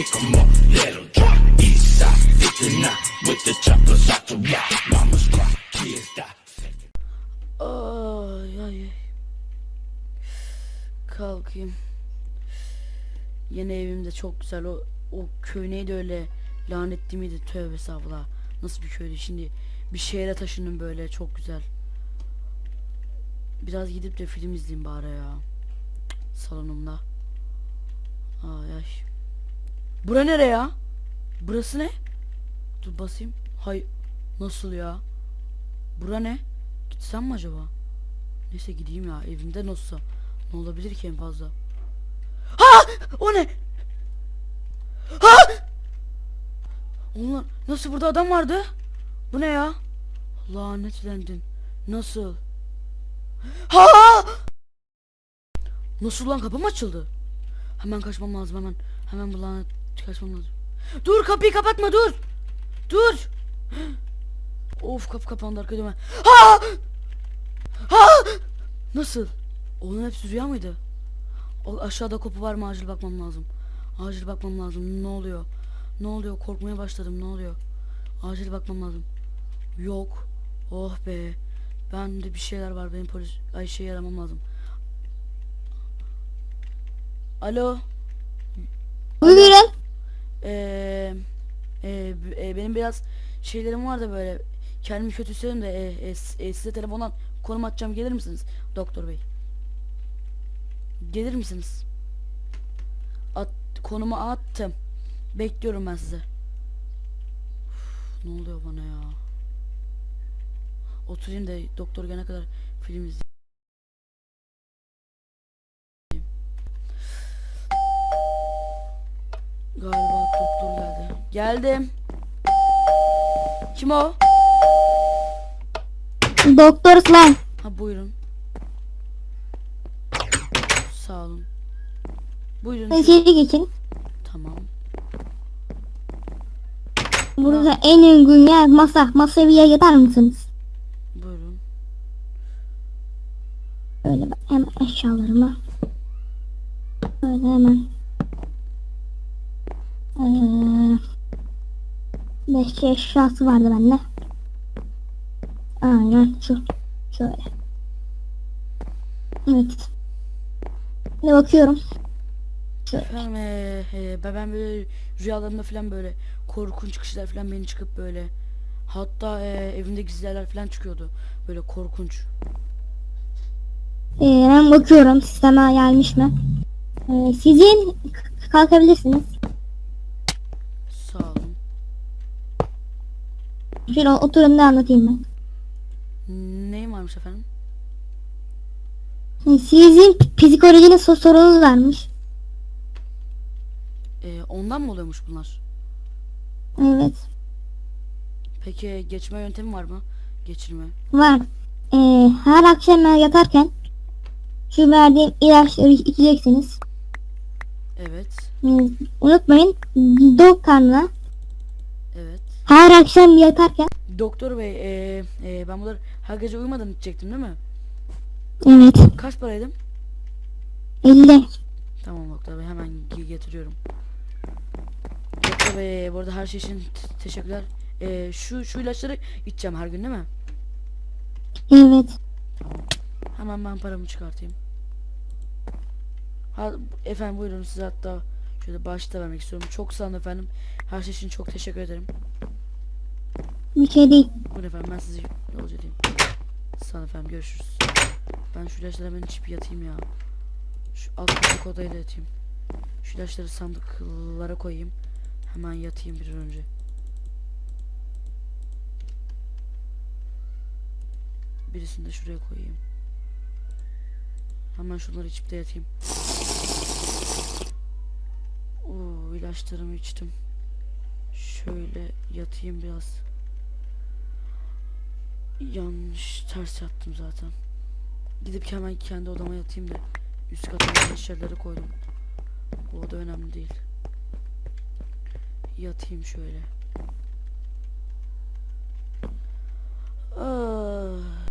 pick 'em up, let 'em drop. East side, 59, with the choppers out the rock. Mamas cry, kids die. Ay ay ay. Kalkayım. Yeni evimde çok güzel. O o köy neydi öyle? Lanetli miydi? Tövbe estağfurullah. Nasıl bir köydü şimdi? Bir şehre taşındım böyle çok güzel. Biraz gidip de film izleyeyim bari ya. Salonumda. Ay ay. Bura nere ya? Burası ne? Dur basayım. Hay nasıl ya? Bura ne? Gitsem mi acaba? Neyse gideyim ya evimde nasılsa. Ne olabilir ki en fazla? Ha! O ne? Ha! Onlar nasıl burada adam vardı? Bu ne ya? Lanetlendin. Nasıl? Ha! Nasıl lan kapım açıldı? Hemen kaçmam lazım hemen. Hemen bu lanet kaçmam lazım. Dur kapıyı kapatma dur. Dur. Of kapı kapandı arka dönem. Ha! Ha! Nasıl? Onun hepsi rüya mıydı? O aşağıda kopu var mı? Acil bakmam lazım. Acil bakmam lazım. Ne oluyor? Ne oluyor? Korkmaya başladım. Ne oluyor? Acil bakmam lazım. Yok. Oh be. Bende bir şeyler var. Benim polis ay şey aramam lazım. Alo. Buyurun. E, e, benim biraz şeylerim var da böyle kendimi kötü hissediyorum da e, e, e, size telefondan konum atacağım gelir misiniz doktor bey? Gelir misiniz? At, konumu attım. Bekliyorum ben size. Ne oluyor bana ya? Oturayım da doktor gelene kadar film izleyeyim. Geldim. Kim o? Doktor Slime. Ha buyurun. Sağ olun. Buyurun. İçeri geçin. Tamam. Burada en uygun yer masa. Masaya bir yer yatar mısınız? Buyurun. Böyle bak hemen eşyalarımı. Böyle hemen. Ee, beş eşyası vardı bende. Aynen şu. Şöyle. Evet. Ne bakıyorum. Şöyle. Efendim ben ben böyle rüyalarımda falan böyle korkunç kişiler falan beni çıkıp böyle hatta eee, evimde gizlerler falan çıkıyordu. Böyle korkunç. Ee, ben bakıyorum sisteme gelmiş mi? Ee, sizin kalkabilirsiniz. Şöyle oturun da anlatayım ben. Neyim varmış efendim? Ee, Sizin psikolojiniz so- sorunuz varmış. Eee, ondan mı oluyormuş bunlar? Evet. Peki geçme yöntemi var mı? Geçirme. Var. Ee, her akşam yatarken şu verdiğim ilaçları içeceksiniz. Evet. Ee, unutmayın dok Evet. Her akşam yatarken Doktor bey eee, eee, ben bunları her gece uyumadan içecektim değil mi? evet Kaç paraydım? 50 Tamam doktor bey hemen ge- getiriyorum. Doktor bey bu arada her şey için teşekkürler. Ee, şu şu ilaçları içeceğim her gün değil mi? evet. Hemen ben paramı çıkartayım. Ha, efendim buyurun size hatta şöyle başta vermek istiyorum. Çok sağ olun efendim. Her şey için çok teşekkür ederim. Bir şey değil. Buyurun efendim ben sizi yolcu edeyim. Sağ olun efendim görüşürüz. Ben şu ilaçları hemen içip yatayım ya. Şu alt kattaki odaya da yatayım. Şu ilaçları sandıklara koyayım. Hemen yatayım bir önce. Birisini de şuraya koyayım. Hemen şunları içip de yatayım. Oo, ilaçlarımı içtim. Şöyle yatayım biraz. Yanlış ters yattım zaten. Gidip hemen kendi odama yatayım da üst kata eşyaları koydum. Bu oda önemli değil. Yatayım şöyle. Ah.